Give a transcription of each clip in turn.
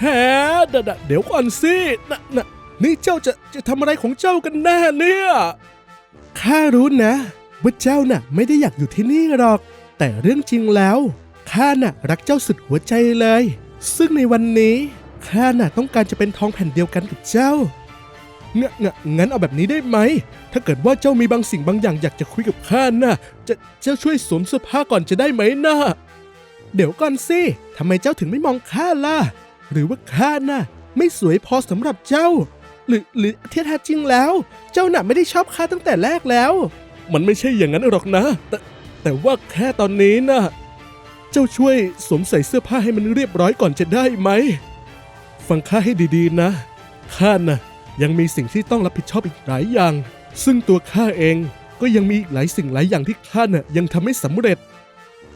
แฮดะดะเดี๋ยวก่อนสินะนะนี่เจ้าจะจะทำอะไรของเจ้ากันแน่เนี่ย ข้ารู้นะว่าเจ้าน่ะ ไม่ได้อยากอยู่ที่นี่หรอก แต่เรื่องจริงแล้วข้าน่ะ รักเจ้าสุดหัวใจเลย ซึ่งในวันนี้ข้าน่ะต้องการจะเป็นทองแผ่นเดียวกันกับเจ้าเงะเงะงั้นเอาแบบนี้ได้ไหม ถ้าเกิดว่าเจ้ามีบางสิ่งบางอย่างอยากจะคุยกับข้าน่ะ จะเจ้าช่วยสวมเสื้อผ้าก่อนจะได้ไหมนะเดี๋ยวก่อนสิทำไมเจ้าถึงไม่มองข้าล่ะ หรือว่าข้าน่ะ ไม่สวยพอสำหรับเจ้า หรือหรือที่แท้จริงแล้ว เจ้าน่ะไม่ได้ชอบข้าตั้งแต่แรกแล้ว มันไม่ใช่อย่างนั้นหรอกนะ แต่แต่ว่าแค่ตอนนี้นะเจ้าช่วยสวมใส่เสื้อผ้าให้มันเรียบร้อยก่อนจะได้ไหม ฟังข้าให้ดีๆนะข้าน่ะ ยังมีสิ่งที่ต้องรับผิดชอบอีกหลายอย่าง ซึ่งตัวข้าเองก็ยังมีอีกหลายสิ่งหลายอย่างที่ข้าน่ะยังทำไม่สำเร็จ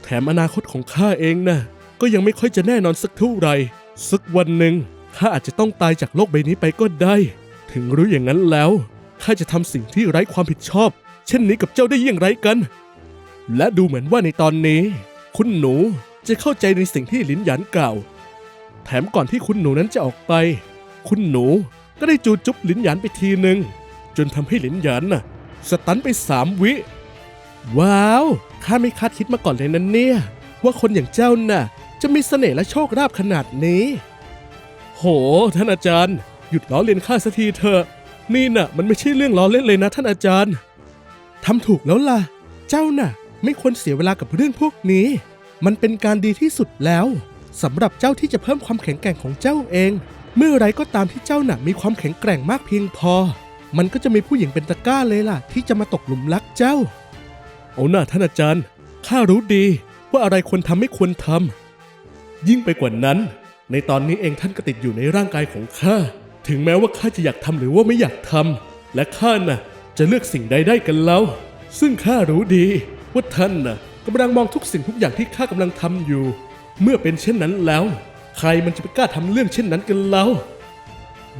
แถมอนาคตของข้าเองน่ะก็ยังไม่ค่อยจะแน่นอนสักเท่าไหร่ สักวันหนึ่งข้าอาจจะต้องตายจากโลกใบนี้ไปก็ได้ ถึงรู้อย่างนั้นแล้วข้าจะทำสิ่งที่ไร้ความผิดชอบ เช่นนี้กับเจ้าได้อย่างไรกัน และดูเหมือนว่าในตอนนี้ คุณหนูจะเข้าใจในสิ่งที่หลินหยานกล่าว แถมก่อนที่คุณหนูนั้นจะออกไป คุณหนูก็ได้จูจุ๊บหลินหยานไปทีหนึ่งจนทำให้หลินหยานน่ะสตันไปสามวิ ว้าวข้าไม่คาดคิดมาก่อนเลยนั้นเนี่ย ว่าคนอย่างเจ้าน่ะ จะมีเสน่ห์และโชคราบขนาดนี้ โห ท่านอาจารย์ หยุดล้อเลียนข้าสักทีเถอะ นี่น่ะ มันไม่ใช่เรื่องล้อเล่นเลยนะท่านอาจารย์ ทำถูกแล้วล่ะ เจ้าน่ะ ไม่ควรเสียเวลากับเรื่องพวกนี้ มันเป็นการดีที่สุดแล้วสำหรับเจ้าที่จะเพิ่มความแข็งแกร่งของเจ้าเอง เมื่อไรก็ตามที่เจ้าน่ะมีความแข็งแกร่งมากเพียงพอ มันก็จะมีผู้หญิงเป็นตะก้าเลยล่ะ ที่จะมาตกหลุมรักเจ้า เอาหน้าท่านอาจารย์ ข้ารู้ดีว่าอะไรควรทำไม่ควรทำ ยิ่งไปกว่านั้น ในตอนนี้เองท่านก็ติดอยู่ในร่างกายของข้า ถึงแม้ว่าข้าจะอยากทำหรือว่าไม่อยากทำ และข้าน่ะจะเลือกสิ่งใดได้กันแล้ว ซึ่งข้ารู้ดีว่าท่านน่ะกำลังมองทุกสิ่งทุกอย่างที่ข้ากำลังทำอยู่ เมื่อเป็นเช่นนั้นแล้ว ใครมันจะไปกล้าทำเรื่องเช่นนั้นกันแล้ว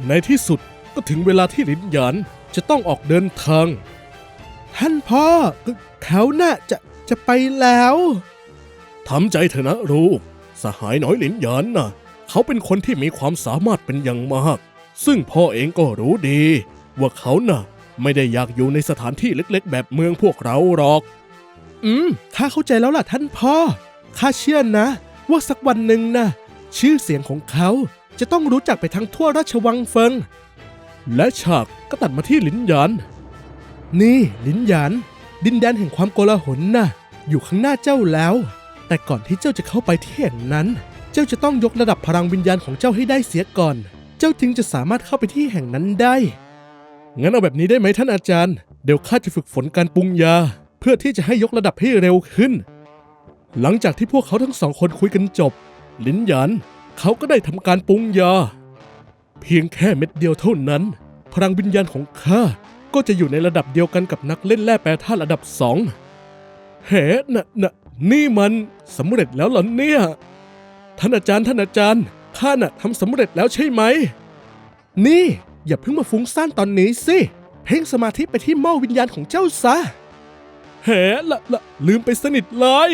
ในที่สุดก็ถึงเวลาที่หลินหยานจะต้องออกเดินทาง ท่านพ่อเขาน่ะจะจะไปแล้วทำใจเถอะนะลูก สหายน้อยหลินหยานน่ะ เขาเป็นคนที่มีความสามารถเป็นอย่างมาก ซึ่งพ่อเองก็รู้ดี ว่าเขาน่ะ ไม่ได้อยากอยู่ในสถานที่เล็กๆ แบบเมืองพวกเราหรอก อืมข้าเข้าใจแล้วล่ะท่านพ่อ ข้าเชื่อนะ ว่าสักวันหนึ่งนะชื่อเสียงของเขาจะต้องรู้จักไปทั้งทั่วราชวังเฟิง และฉากก็ตัดมาที่หลินหยาน นี่หลินหยาน ดินแดนแห่งความโกลาหลน่ะ อยู่ข้างหน้าเจ้าแล้ว แต่ก่อนที่เจ้าจะเข้าไปที่แห่งนั้น เจ้าจะต้องยกระดับพลังวิญญาณของเจ้าให้ได้เสียก่อน เจ้าจึงจะสามารถเข้าไปที่แห่งนั้นได้ งั้นเอาแบบนี้ได้ไหมท่านอาจารย์ เดี๋ยวข้าจะฝึกฝนการปรุงยา เพื่อที่จะให้ยกระดับให้เร็วขึ้น หลังจากที่พวกเขาทั้งสองคนคุยกันจบ ลินหยานเขาก็ได้ทำการปรุงยา เพียงแค่เม็ดเดียวเท่านั้น พลังวิญญาณของข้าก็จะอยู่ในระดับเดียวกันกับนักเล่นแร่แปรธาตุระดับสองเฮ้น่ะน่ะ นี่มันสำเร็จแล้วเหรอเนี่ย ท่านอาจารย์ท่านอาจารย์ข้าน่ะทำสำเร็จแล้วใช่ไหม นี่ อย่าเพิ่งมาฟุ้งซ่านตอนนี้สิ เพ่งสมาธิไปที่หม้อวิญญาณของเจ้าซะเฮ้ละละลืมไปสนิทเลย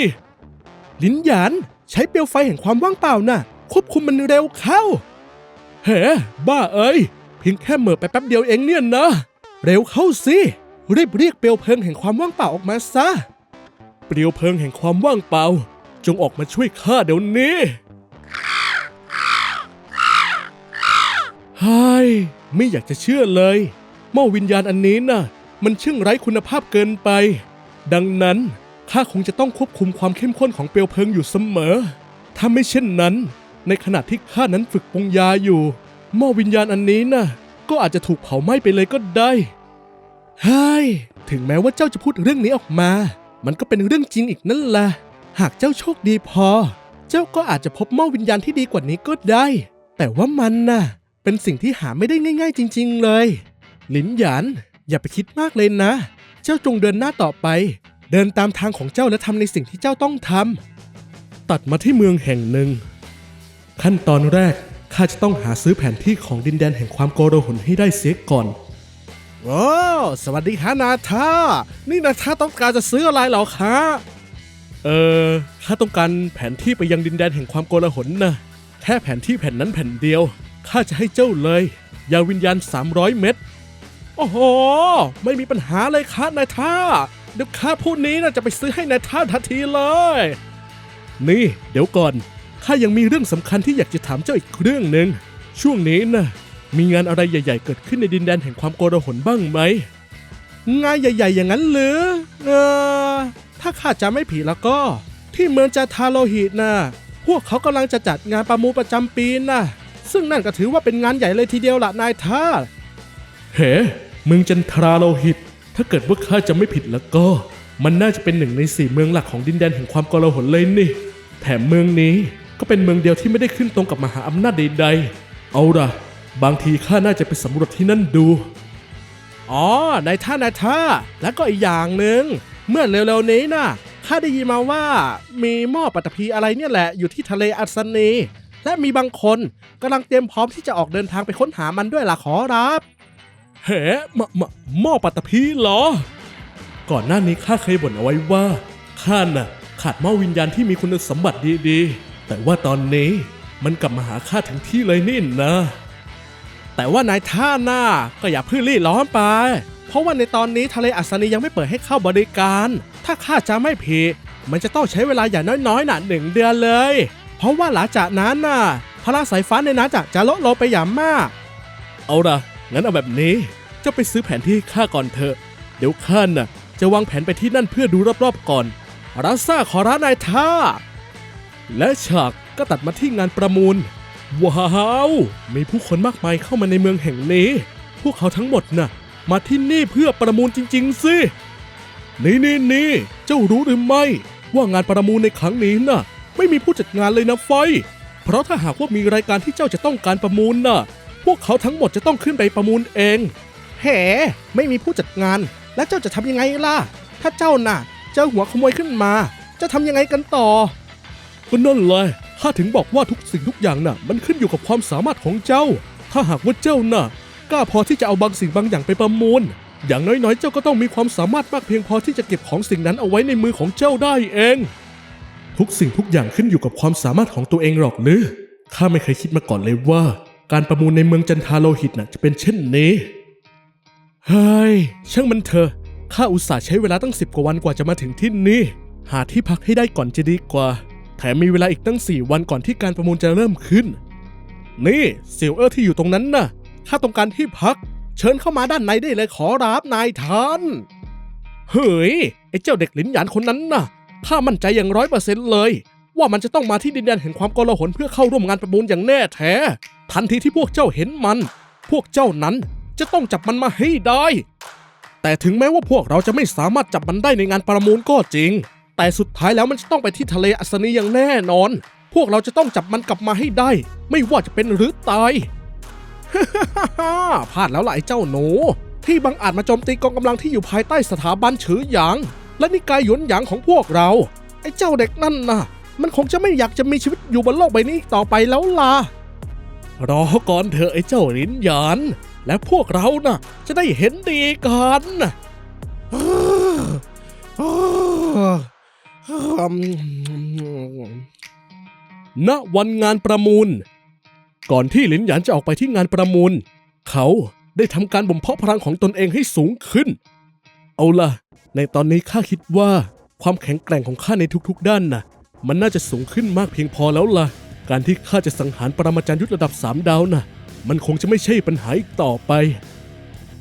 ลิ้นหยานใช้เปลวไฟแห่งความว่างเปล่าน่ะ ควบคุมมันเร็วเข้าเฮ้บ้าเอ้ยเพียงแค่เหม่อไปแป๊บเดียวเองเนี่ยนะ เร็วเข้าสิรีบเรียกเปลวเพลิงแห่งความว่างเปล่าออกมาซะเปลวเพลิงแห่งความว่างเปล่า จงออกมาช่วยข้าเดี๋ยวนี้เฮ้ยไม่อยากจะเชื่อเลยหม้อวิญญาณอันนี้น่ะ มันช่างไร้คุณภาพเกินไป ดังนั้นข้าคงจะต้องควบคุมความเข้มข้นของเปลวเพลิงอยู่เสมอ ถ้าไม่เช่นนั้น ในขณะที่ข้านั้นฝึกปรุงยาอยู่หม้อวิญญาณอันนี้น่ะ ก็อาจจะถูกเผาไหม้ไปเลยก็ได้เฮ้ยถึงแม้ว่าเจ้าจะพูดเรื่องนี้ออกมา มันก็เป็นเรื่องจริงอีกนั่นแหละ หากเจ้าโชคดีพอ เจ้าก็อาจจะพบหม้อวิญญาณที่ดีกว่านี้ก็ได้ แต่ว่ามันน่ะ เป็นสิ่งที่หาไม่ได้ง่าย ๆ จริง ๆ เลย หลินหยานอย่าไปคิดมากเลยนะ เจ้าจงเดินหน้าต่อไป เดินตามทางของเจ้าและทำในสิ่งที่เจ้าต้องทำตัดมาที่เมืองแห่งหนึ่ง ขั้นตอนแรกข้าจะต้องหาซื้อแผนที่ของดินแดนแห่งความโกโรหนให้ได้เสียก่อน โอ้สวัสดีค่ะนาธานี่นาธาต้องการจะซื้ออะไรเหรอคะเออข้าต้องการแผนที่ไปยังดินแดนแห่งความโกลาหลนะแค่แผนที่แผ่นนั้นแผ่นเดียวข้าจะให้เจ้าเลย ยาวิญญาณ 300 เม็ดโอ้โห ไม่มีปัญหาเลยครับนายท่าเดี๋ยวข้าผู้นี้นะจะไปซื้อให้นายท่าทันทีเลย นี่ เดี๋ยวก่อนข้ายังมีเรื่องสำคัญที่อยากจะถามเจ้าอีกเรื่องหนึ่งช่วงนี้นะ มีงานอะไรใหญ่ ๆ เกิดขึ้นในดินแดนแห่งความโกลาหลบ้างไหม งานใหญ่ ๆ อย่างนั้นหรือ เออ ถ้าข้าจะไม่ผิดแล้วก็ ที่เมืองจาทาโลหิตนะพวกเขากำลังจะจัดงานประมูลประจำปีนะซึ่งนั่นก็ถือว่าเป็นงานใหญ่เลยทีเดียวละนายท่าเฮ้เมืองจันทราโลหิต ถ้าเกิดว่าข้าจะไม่ผิดแล้วก็ มันน่าจะเป็นหนึ่งในสี่เมืองหลักของดินแดนแห่งความโกลาหลเลยนี่ แถมเมืองนี้ก็เป็นเมืองเดียวที่ไม่ได้ขึ้นตรงกับมหาอำนาจใดๆ เอาล่ะ บางทีข้าน่าจะไปสำรวจที่นั่นดู อ๋อ นายท่านายท่า แล้วก็อีกอย่างหนึ่ง เมื่อเร็วๆนี้นะข้าได้ยินมาว่ามีหม้อปัตตภีอะไรเนี่ยแหละอยู่ที่ทะเลอัศนี และมีบางคนกำลังเตรียมพร้อมที่จะออกเดินทางไปค้นหามันด้วยล่ะขอรับ เฮ้มมหม้อปัตตภีเหรอ ก่อนหน้านี้ข้าเคยบ่นเอาไว้ว่าข้าน่ะขาดหม้อวิญญาณที่มีคุณสมบัติดีๆ แต่ว่าตอนนี้มันกลับมาหาข้าถึงที่เลยนี่นะ แต่ว่านายท่าหน้าก็อย่าเพิ่งรีร้อนไป เพราะว่าในตอนนี้ทะเลอัศนียังไม่เปิดให้เข้าบริการ ถ้าข้าจะไม่ผิดมันจะต้องใช้เวลาอย่างน้อยๆน่ะหนึ่งเดือนเลย เพราะว่าหลังจากนั้นน่ะพลังสายฟ้าในนั้นจะจะลดลงไปอย่างมาก เอาละงั้นเอาแบบนี้เจะไปซื้อแผนที่ข้าก่อนเถอะ เดี๋ยวข้าน่ะจะวางแผนไปที่นั่นเพื่อดูรอบๆก่อนรัสซ่าขอร้านนายท่า และฉากก็ตัดมาที่งานประมูล ว้าว มีผู้คนมากมายเข้ามาในเมืองแห่งนี้ พวกเขาทั้งหมดน่ะ มาที่นี่เพื่อประมูลจริง ๆ สิ นี่นี่นี่เจ้ารู้หรือไม่ ว่างานประมูลในครั้งนี้น่ะ ไม่มีผู้จัดงานเลยนะไฟ เพราะถ้าหากว่ามีรายการที่เจ้าจะต้องการประมูลน่ะ พวกเขาทั้งหมดจะต้องขึ้นไปประมูลเอง แหไม่มีผู้จัดงาน แล้วเจ้าจะทำยังไงล่ะ ถ้าเจ้าน่ะ เจอหัวขโมยขึ้นมา จะทำยังไงกันต่อก็นั่นเลย ข้าถึงบอกว่าทุกสิ่งทุกอย่างน่ะ มันขึ้นอยู่กับความสามารถของเจ้า ถ้าหากว่าเจ้าน่ะ กล้าพอที่จะเอาบางสิ่งบางอย่างไปประมูล อย่างน้อยๆ เจ้าก็ต้องมีความสามารถมากเพียงพอที่จะเก็บของสิ่งนั้นเอาไว้ในมือของเจ้าได้เอง ทุกสิ่งทุกอย่างขึ้นอยู่กับความสามารถของตัวเองหรอกหรือข้าไม่เคยคิดมาก่อนเลยว่า การประมูลในเมืองจันทาโลหิตน่ะจะเป็นเช่นนี้เฮ้ยช่างมันเถอะข้าอุตส่าห์ใช้เวลาตั้งสิบกว่าวันกว่าจะมาถึงที่นี่หาที่พักให้ได้ก่อนจะดีกว่า แถมมีเวลาอีกตั้งสี่วันก่อนที่การประมูลจะเริ่มขึ้น นี่เซียวเออร์ที่อยู่ตรงนั้นน่ะ ถ้าต้องการที่พัก เชิญเข้ามาด้านในได้เลยขอรับนายท่าน เฮ้ย ไอ้เจ้าเด็กหลินหยานคนนั้นน่ะ ข้ามั่นใจอย่างร้อยเปอร์เซ็นต์เลย ว่ามันจะต้องมาที่ดินแดนแห่งความโกลาหลเพื่อเข้าร่วมงานประมูลอย่างแน่แท้ ทันทีที่พวกเจ้าเห็นมัน พวกเจ้านั้นจะต้องจับมันมาให้ได้ แต่ถึงแม้ว่าพวกเราจะไม่สามารถจับมันได้ในงานประมูลก็จริง แต่สุดท้ายแล้วมันจะต้องไปที่ทะเลอัศนีอย่างแน่นอน พวกเราจะต้องจับมันกลับมาให้ได้ ไม่ว่าจะเป็นหรือตายฮ่าพลาดแล้วล่ะไอ้เจ้าหนู ที่บังอาจมาโจมตีกองกำลังที่อยู่ภายใต้สถาบันฉือหยาง และนิกายหยวนหยางของพวกเรา ไอ้เจ้าเด็กนั่นน่ะ มันคงจะไม่อยากจะมีชีวิตอยู่บนโลกใบนี้อีกต่อไปแล้วล่ะรอก่อนเถอะไอ้เจ้าลิ้นหยาน และพวกเราน่ะ จะได้เห็นดีกัน ณวันงานประมูล ก่อนที่หลินหยานจะออกไปที่งานประมูล เขาได้ทำการบ่มเพาะพลังของตนเองให้สูงขึ้น เอาล่ะ ในตอนนี้ข้าคิดว่าความแข็งแกร่งของข้าในทุกๆ ด้านน่ะ มันน่าจะสูงขึ้นมากเพียงพอแล้วล่ะ การที่ข้าจะสังหารปรมาจารย์ยุทธระดับ 3 ดาวน่ะ มันคงจะไม่ใช่ปัญหาอีกต่อไป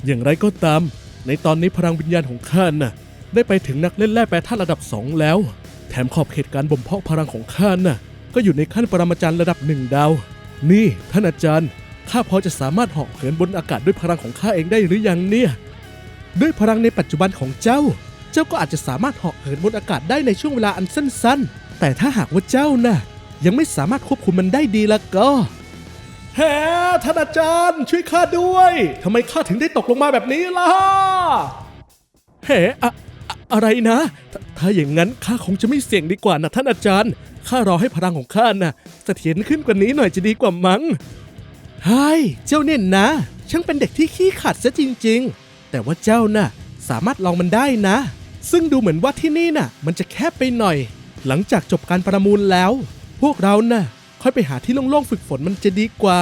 อย่างไรก็ตาม ในตอนนี้พลังวิญญาณของข้าน่ะ ได้ไปถึงนักเล่นแร่แปรธาตุระดับ 2 แล้ว แถมขอบเขตการบ่มเพาะพลังของข้าน่ะ ก็อยู่ในขั้นปรมาจารย์ระดับหนึ่งดาว นี่ท่านอาจารย์ ข้าพอจะสามารถเหาะเหินบนอากาศด้วยพลังของข้าเองได้หรือยังเนี่ย ด้วยพลังในปัจจุบันของเจ้า เจ้าก็อาจจะสามารถเหาะเหินบนอากาศได้ในช่วงเวลาอันสั้น ๆ แต่ถ้าหากว่าเจ้าน่ะ ยังไม่สามารถควบคุมมันได้ดีแล้วก็แฮ่ท่านอาจารย์ช่วยข้าด้วยทำไมข้าถึงได้ตกลงมาแบบนี้ล่ะแฮ่อะ อะไรนะถถ้าอย่างนั้นข้าคงจะไม่เสี่ยงดีกว่านะท่านอาจารย์ ข้ารอให้พลังของข้าน่ะเสถียรขึ้นกว่านี้หน่อยจะดีกว่ามั้งไฮ้เจ้าเนี่ยนะช่างเป็นเด็กที่ขี้ขัดซะจริง ๆ แต่ว่าเจ้าน่ะ สามารถลองมันได้นะ ซึ่งดูเหมือนว่าที่นี่น่ะ มันจะแคบไปหน่อย หลังจากจบการประมูลแล้ว พวกเราน่ะ ค่อยไปหาที่โล่งๆฝึกฝนมันจะดีกว่า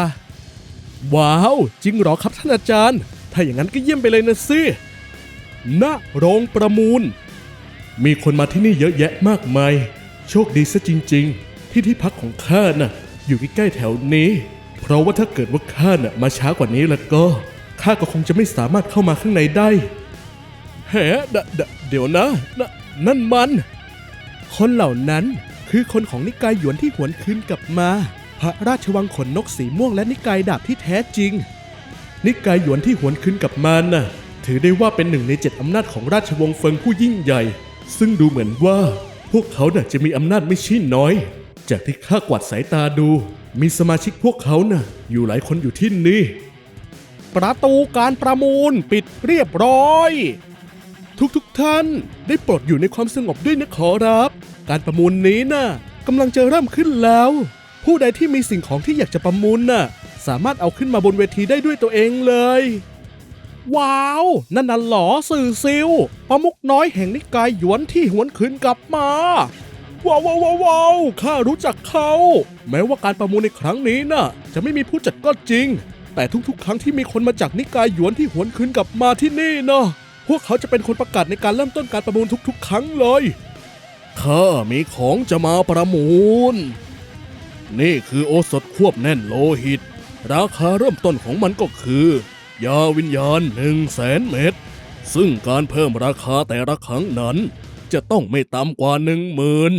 ว้าว จริงเหรอครับท่านอาจารย์ ถ้าอย่างนั้นก็เยี่ยมไปเลยนะสิ ณโรงประมูล มีคนมาที่นี่เยอะแยะมากมาย โชคดีซะจริง ๆ ที่ที่พักของข้าน่ะ อยู่ใกล้ๆแถวนี้ เพราะว่าถ้าเกิดว่าข้าน่ะมาช้ากว่านี้แล้วก็ข้าก็คงจะไม่สามารถเข้ามาข้างในได้แฮะเดเดเดี๋ยวนะนนั่นมัน คนเหล่านั้นคือคนของนิกายหยวนที่หวนคืนกลับมา พระราชวังขนนกสีม่วงและนิกายดาบที่แท้จริง นิกายหยวนที่หวนคืนกลับมาน่ะ ถือได้ว่าเป็นหนึ่งในเจ็ดอำนาจของราชวงศ์เฟิงผู้ยิ่งใหญ่ ซึ่งดูเหมือนว่าพวกเขาน่ะจะมีอำนาจไม่ใช่น้อย จากที่ข้ากวาดสายตาดู มีสมาชิกพวกเขาน่ะ อยู่หลายคนอยู่ที่นี่ ประตูการประมูลปิดเรียบร้อย ทุกๆทท่านได้โปรดอยู่ในความสงบด้วยนะขอรับ การประมูลนี้น่ะกำลังจะเริ่มขึ้นแล้ว ผู้ใดที่มีสิ่งของที่อยากจะประมูลน่ะ สามารถเอาขึ้นมาบนเวทีได้ด้วยตัวเองเลย ว้าว นั่นน่ะหรอสื่อซิลประมุกน้อยแห่งนิกายหยวนที่หวนคืนกลับมา ว้าวว้าวว้าวข้ารู้จักเขา แม้ว่าการประมูลในครั้งนี้น่ะ จะไม่มีผู้จัดก็จริง แต่ทุกๆ ครั้งที่มีคนมาจากนิกายหยวนที่หวนคืนกลับมาที่นี่เนาะพวกเขาจะเป็นคนประกาศในการเริ่มต้นการประมูลทุกๆ ครั้งเลยข้ามีของจะมาประมูล นี่คือโอสถควบแน่นโลหิต ราคาเริ่มต้นของมันก็คือ ยาวิญญาณหนึ่งแสนเม็ด ซึ่งการเพิ่มราคาแต่ละครั้งนั้น จะต้องไม่ต่ำกว่าหนึ่งหมื่น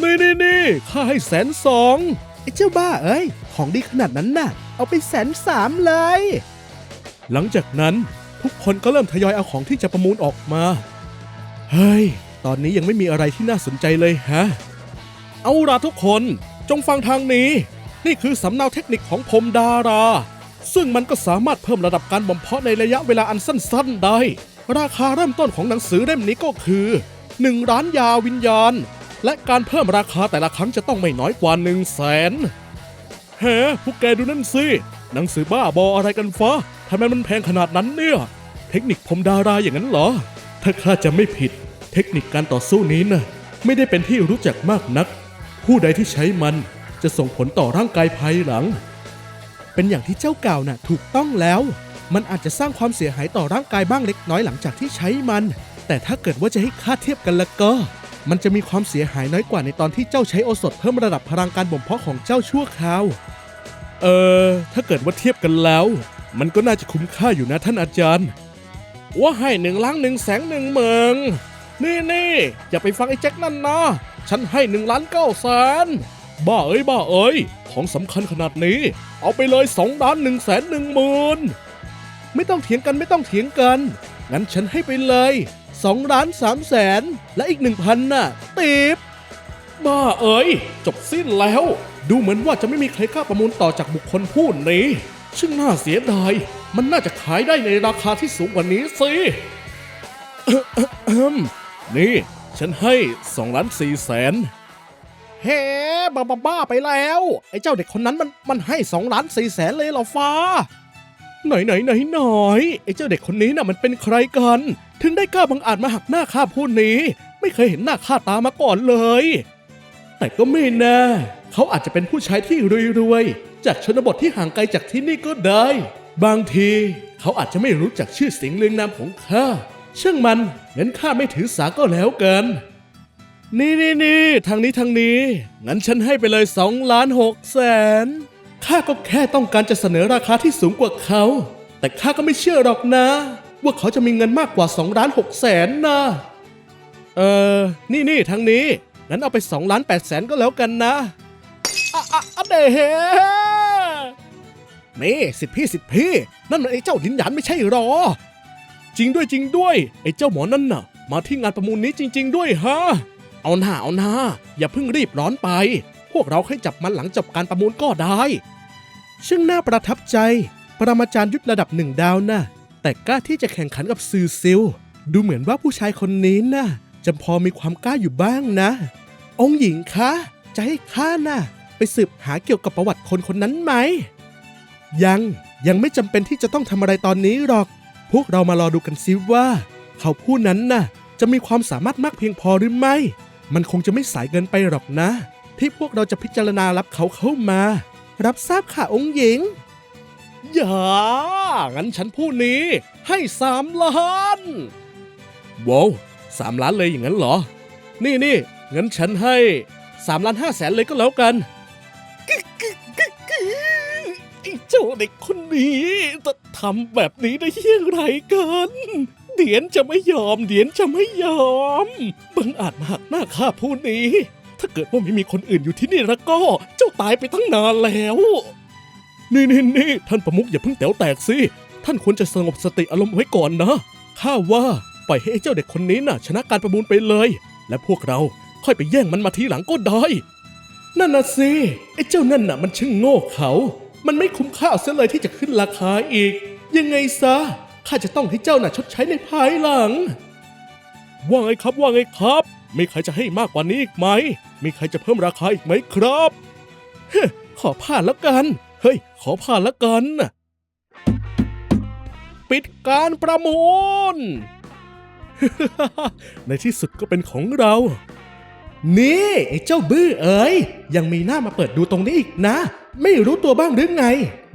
นี่นี่นี่ข้าให้แสนสอง ไอ้เจ้าบ้าเอ้ย ของดีขนาดนั้นน่ะ เอาไปแสนสามเลย หลังจากนั้นทุกคนก็เริ่มทยอยเอาของที่จะประมูลออกมา เฮ้ย ตอนนี้ยังไม่มีอะไรที่น่าสนใจเลยฮะ เอาล่ะทุกคน จงฟังทางนี้ นี่คือสำเนาเทคนิคของผมดารา ซึ่งมันก็สามารถเพิ่มระดับการบ่มเพาะในระยะเวลาอันสั้นๆได้ ราคาเริ่มต้นของหนังสือเล่มนี้ก็คือ1ร้านยาวิญญาณ และการเพิ่มราคาแต่ละครั้งจะต้องไม่น้อยกว่า1 0 0 0 0แสนเฮ้พวกแกดูนั่นสิ หนังสือบ้าบออะไรกันฟ้าทำไมมันแพงขนาดนั้นเนี่ย เทคนิคผมดาราอย่างนั้นเหรอ ถ้าข้าจะไม่ผิด เทคนิคการต่อสู้นี้น่ะไม่ได้เป็นที่รู้จักมากนัก ผู้ใดที่ใช้มันจะส่งผลต่อร่างกายภายหลัง เป็นอย่างที่เจ้ากล่าวน่ะถูกต้องแล้ว มันอาจจะสร้างความเสียหายต่อร่างกายบ้างเล็กน้อยหลังจากที่ใช้มัน แต่ถ้าเกิดว่าจะให้ค่าเทียบกันล้วก็ มันจะมีความเสียหายน้อยกว่าในตอนที่เจ้าใช้โอสถเพิ่มระดับพลังการบ่มเพาะของเจ้าชั่วคราว เออถ้าเกิดว่าเทียบกันแล้ว มันก็น่าจะคุ้มค่าอยู่นะท่านอาจารย์ ว่าให้หนึ่งล้านหนึ่งแสนหนึ่งเมืองนี่นี่อย่าไปฟังไอ้แจ็คนั่นนะ ฉันให้หนึ่งล้านเก้าแสนบ้าเอ้ยบ้าเอ้ย ของสำคัญขนาดนี้ เอาไปเลยสองล้านหนึ่งแสนหนึ่งหมื่นไม่ต้องเถียงกันไม่ต้องเถียงกัน งั้นฉันให้ไปเลยสองล้านสามแสนและอีกหนึ่งพันน่ะติบบ้าเอ้ยจบสิ้นแล้ว ดูเหมือนว่าจะไม่มีใครกล้าประมูลต่อจากบุคคลผู้นี้ซึ่งน่าเสียดาย มันน่าจะขายได้ในราคาที่สูงกว่านี้สินี่ ฉันให้2ล้าน4แสน เฮ้บ้าบ้าบาไปแล้ว ไอ้เจ้าเด็กคนนั้นมันมันให้2ล้าน4แสนเลยเหรอฟ้า ไหนไหนไหนหนไอ้เจ้าเด็กคนนี้น่ะมันเป็นใครกัน ถึงได้กล้าบังอาจมาหักหน้าข้าผู้นี้ ไม่เคยเห็นหน้าค่าตามาก่อนเลย แต่ก็ไม่แน่เขาอาจจะเป็นผู้ชายที่รวยๆ จากชนบทที่ห่างไกลจากที่นี่ก็ได้ บางทีเขาอาจจะไม่รู้จักชื่อเสียงเรียงนามของข้าช่างมันงั้นข้าไม่ถือสาก็แล้วกัน นี่นี่นี่ทางนี้ทางนี้ งั้นฉันให้ไปเลย2ล้าน6แสนข้าก็แค่ต้องการจะเสนอราคาที่สูงกว่าเขา แต่ข้าก็ไม่เชื่อหรอกนะ ว่าเขาจะมีเงินมากกว่า2ล้าน6แสนนะ เออ นี่นี่ทางนี้ งั้นเอาไป2ล้าน8แสนก็แล้วกันนะอะอะอะเดเฮนี่สิทธิพี่สิทธิพี่นั่นมันไอ้เจ้าลินหยานไม่ใช่หรอ จริงด้วยจริงด้วย ไอ้เจ้าหมอนั่นน่ะ มาที่งานประมูลนี้จริง ๆ ด้วยฮะ เอาหน้าเอาหน้า อย่าเพิ่งรีบร้อนไป พวกเราค่อยจับมันหลังจบการประมูลก็ได้ ซึ่งน่าประทับใจ ปรมาจารย์ยุทธระดับหนึ่งดาวน่ะแต่กล้าที่จะแข่งขันกับซือซิล ดูเหมือนว่าผู้ชายคนนี้น่ะจะพอมีความกล้าอยู่บ้างนะ องค์หญิงคะจะให้ข้าน่ะไปสืบหาเกี่ยวกับประวัติคนคนนั้นไหม ยังยังไม่จำเป็นที่จะต้องทำอะไรตอนนี้หรอก พวกเรามารอดูกันซิว่า เขาผู้นั้นน่ะจะมีความสามารถมากเพียงพอหรือไม่ มันคงจะไม่สายเกินไปหรอกนะทที่พวกเราจะพิจารณารับเขาเข้ามา รับทราบค่ะองค์หญิง อย่า งั้นฉันผู้นี้ ให้สามล้านว้าวสามล้านเลยอย่างนั้นเหรอ นี่นี่งั้นฉันให้สามล้านห้าแสนเลยก็แล้วกันกึกกึกกึกกึกไอ้เจ้าเด็กคนนี้จะทำแบบนี้ได้ยังไงกัน เดียนจะไม่ยอม เดียนจะไม่ยอม บังอาจมาหักหน้าข้าผู้นี้ ถ้าเกิดว่าไม่มีคนอื่นอยู่ที่นี่แล้วก็ เจ้าตายไปตั้งนานแล้ว นี่นี่นี่ท่านประมุขอย่าเพิ่งแต๋วแตกสิ ท่านควรจะสงบสติอารมณ์ไว้ก่อนนะ ข้าว่าปล่อยให้ไอ้เจ้าเด็กคนนี้น่ะ ชนะการประมูลไปเลย และพวกเราค่อยไปแย่งมันมาทีหลังก็ได้ นั่นน่ะสิ ไอ้เจ้านั่นน่ะ มันช่างโง่เขา มันไม่คุ้มค่าเสียเลยที่จะขึ้นราคาอีก ยังไงซะ ข้าจะต้องให้เจ้าน่ะชดใช้ในภายหลัง ว่าไงครับว่าไงครับ มีใครจะให้มากกว่านี้อีกไหม มีใครจะเพิ่มราคาอีกไหมครับเฮ้ยขอผ่านแล้วกัน เฮ้ย ขอผ่านแล้วกันปิดการประมูล ในที่สุดก็เป็นของเรา นี่ไอ้เจ้าบื้อเอ๋ยยังมีหน้ามาเปิดดูตรงนี้อีกนะ ไม่รู้ตัวบ้างหรือไง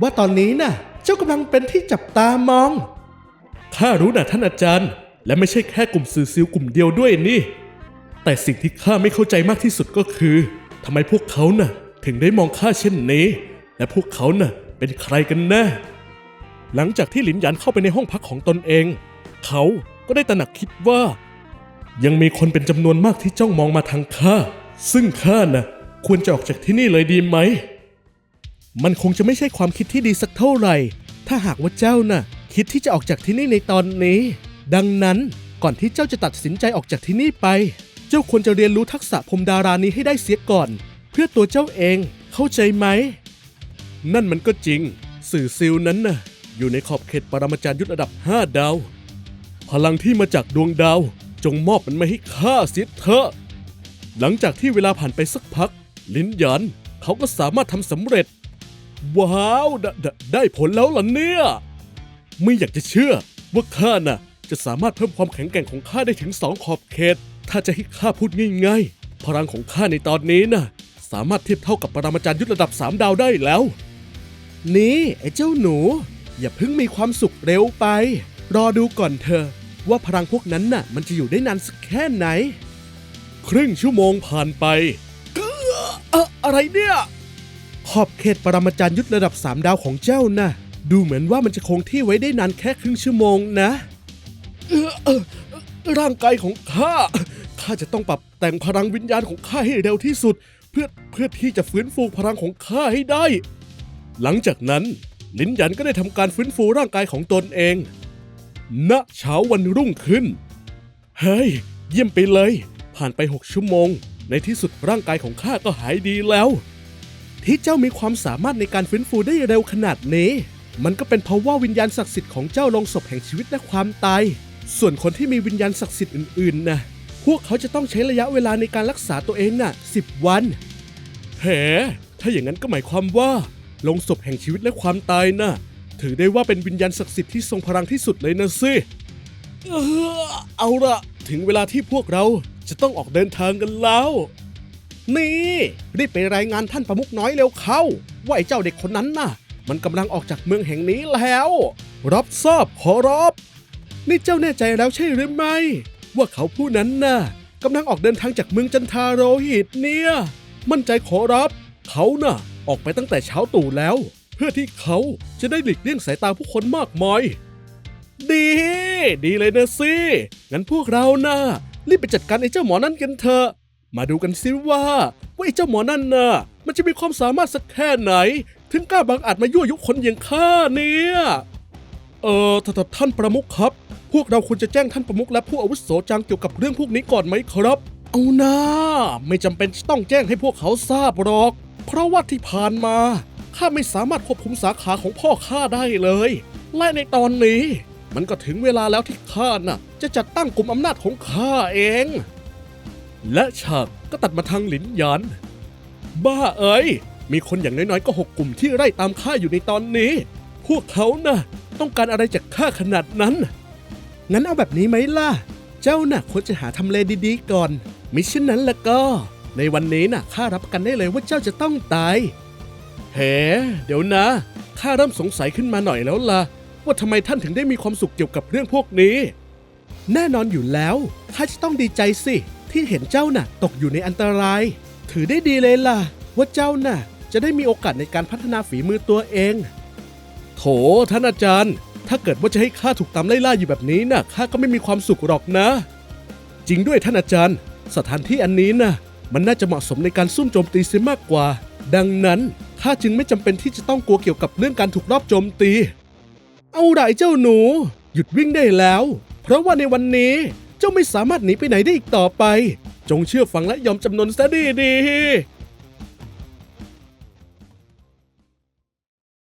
ว่าตอนนี้น่ะ เจ้ากำลังเป็นที่จับตามอง ข้ารู้นะท่านอาจารย์ และไม่ใช่แค่กลุ่มสื่อซิลกลุ่มเดียวด้วยนี่ แต่สิ่งที่ข้าไม่เข้าใจมากที่สุดก็คือทำไมพวกเขาน่ะ ถึงได้มองข้าเช่นนี้ และพวกเขาน่ะ เป็นใครกันแน่ หลังจากที่หลินหยันเข้าไปในห้องพักของตนเอง เขาก็ได้ตระหนักคิดว่า ยังมีคนเป็นจำนวนมากที่จ้องมองมาทางข้าซึ่งข้าน่ะ ควรจะออกจากที่นี่เลยดีไหม มันคงจะไม่ใช่ความคิดที่ดีสักเท่าไหร่ ถ้าหากว่าเจ้าน่ะ คิดที่จะออกจากที่นี่ในตอนนี้ ดังนั้นก่อนที่เจ้าจะตัดสินใจออกจากที่นี่ไป เจ้าควรจะเรียนรู้ทักษะพรมดารานี้ให้ได้เสียก่อน เพื่อตัวเจ้าเองเข้าใจไหม นั่นมันก็จริง สื่อซิลนั้นน่ะ อยู่ในขอบเขตปรมาจารย์ยุทธระดับ 5 ดาว พลังที่มาจากดวงดาว จงมอบมันมาให้ข้าเสียเถอะหลังจากที่เวลาผ่านไปสักพัก ลินหยันเขาก็สามารถทำสำเร็จ ว้าว ไดไดได้ผลแล้วล่ะเนี่ย ไม่อยากจะเชื่อ ว่าข้าน่ะ จะสามารถเพิ่มความแข็งแกร่งของข้าได้ถึงสองขอบเขต ถ้าจะให้ข้าพูดง่ายๆ พลังของข้าในตอนนี้น่ะ สามารถเทียบเท่ากับปรมาจารย์ยุทธระดับ3ดาวได้แล้ว นี่ไอ้เจ้าหนู อย่าเพิ่งมีความสุขเร็วไป รอดูก่อนเธอ ว่าพลังพวกนั้นน่ะ มันจะอยู่ได้นานสักแค่ไหน ครึ่งชั่วโมงผ่านไปเกืออะอะไรเนี่ย ขอบเขตปรมาจารย์ยุทธระดับ3ดาวของเจ้าน่ะ ดูเหมือนว่ามันจะคงที่ไว้ได้นานแค่ครึ่งชั่วโมงนะร่างกายของข้า ข้าจะต้องปรับแต่งพลังวิญญาณของข้าให้เร็วที่สุด เพื่อเพื่อที่จะฟื้นฟูพลังของข้าให้ได้ หลังจากนั้น ลินหยันก็ได้ทำการฟื้นฟูร่างกายของตนเอง ณ เช้าวันรุ่งขึ้น เฮ้ย เยี่ยมไปเลย ผ่านไป6ชั่วโมง ในที่สุดร่างกายของข้าก็หายดีแล้ว ที่เจ้ามีความสามารถในการฟื้นฟูได้เร็วขนาดนี้ มันก็เป็นเพราะว่าวิญญาณศักดิ์สิทธิ์ของเจ้าลงศพแห่งชีวิตและความตาย ส่วนคนที่มีวิญญาณศักดิ์สิทธิ์อื่นๆนะพวกเขาจะต้องใช้ระยะเวลาในการรักษาตัวเองน่ะ10วันแหถ้าอย่างนั้นก็หมายความว่าลงศพแห่งชีวิตและความตายน่ะถือได้ว่าเป็นวิญญาณศักดิ์สิทธิ์ที่ทรงพลังที่สุดเลยนะสิเออเอาละถึงเวลาที่พวกเราจะต้องออกเดินทางกันแล้ว นี่ รีบไปรายงานท่านประมุขน้อยเร็วเข้า ว่าไอ้เจ้าเด็กคนนั้นน่ะ มันกำลังออกจากเมืองแห่งนี้แล้ว รับทราบขอรับนี่เจ้าแน่ใจแล้วใช่หรือไม่ ว่าเขาผู้นั้นน่ะกำลังออกเดินทางจากเมืองจันทาโรหิตเนี่ย มั่นใจขอรับ เขาน่ะ ออกไปตั้งแต่เช้าตู่แล้ว เพื่อที่เขาจะได้หลีกเลี่ยงสายตาผู้คนมากมาย ดี ดีเลยนะสิงั้นพวกเรานะ่ะรีบไปจัดการไอ้เจ้าหมอนั่นกันเถอะ มาดูกันสิว่า ว่าไอ้เจ้าหมอนั่นน่ะ มันจะมีความสามารถสักแค่ไหน ถึงกล้าบังอาจมายั่วยุคนอย่างข้าเนี่ย เออท่านท่านประมุขครับ พวกเราควรจะแจ้งท่านประมุขและผู้อาวุโสจางเกี่ยวกับเรื่องพวกนี้ก่อนไหมครับ เอานะไม่จำเป็นต้องแจ้งให้พวกเขาทราบหรอก เพราะว่าที่ผ่านมาข้าไม่สามารถควบคุมสาขาของพ่อข้าได้เลย และในตอนนี้ มันก็ถึงเวลาแล้วที่ข้าน่ะ จะจัดตั้งกลุ่มอำนาจของข้าเอง และฉากก็ตัดมาทางหลินหยานบ้าเอ้ย มีคนอย่างน้อยๆ ก็หกกลุ่มที่ไล่ตามข้าอยู่ในตอนนี้ พวกเขาน่ะต้องการอะไรจากข้าขนาดนั้น งั้นเอาแบบนี้ไหมล่ะ เจ้าน่ะควรจะหาทำเลดีๆก่อน มิเช่นนั้นแล้วก็ ในวันนี้น่ะข้ารับประกันได้เลยว่าเจ้าจะต้องตาย เฮ้เดี๋ยวนะ ข้าเริ่มสงสัยขึ้นมาหน่อยแล้วล่ะ ว่าทำไมท่านถึงได้มีความสุขเกี่ยวกับเรื่องพวกนี้ แน่นอนอยู่แล้ว ข้าจะต้องดีใจสิ ที่เห็นเจ้าน่ะ ตกอยู่ในอันตราย ถือได้ดีเลยล่ะ ว่าเจ้าน่ะ จะได้มีโอกาสในการพัฒนาฝีมือตัวเอง โถท่านอาจารย์ ถ้าเกิดว่าจะให้ข้าถูกตามไล่ล่าอยู่แบบนี้น่ะข้าก็ไม่มีความสุขหรอกนะ จริงด้วยท่านอาจารย์ สถานที่อันนี้น่ะมันน่าจะเหมาะสมในการซุ่มโจมตีเสียมากกว่า ดังนั้นข้าจึงไม่จำเป็นที่จะต้องกลัวเกี่ยวกับเรื่องการถูกรอบโจมตี เอาไอ้เจ้าหนู หยุดวิ่งได้แล้ว เพราะว่าในวันนี้เจ้าไม่สามารถหนีไปไหนได้อีกต่อไป จงเชื่อฟังและยอมจำนนซะดีดี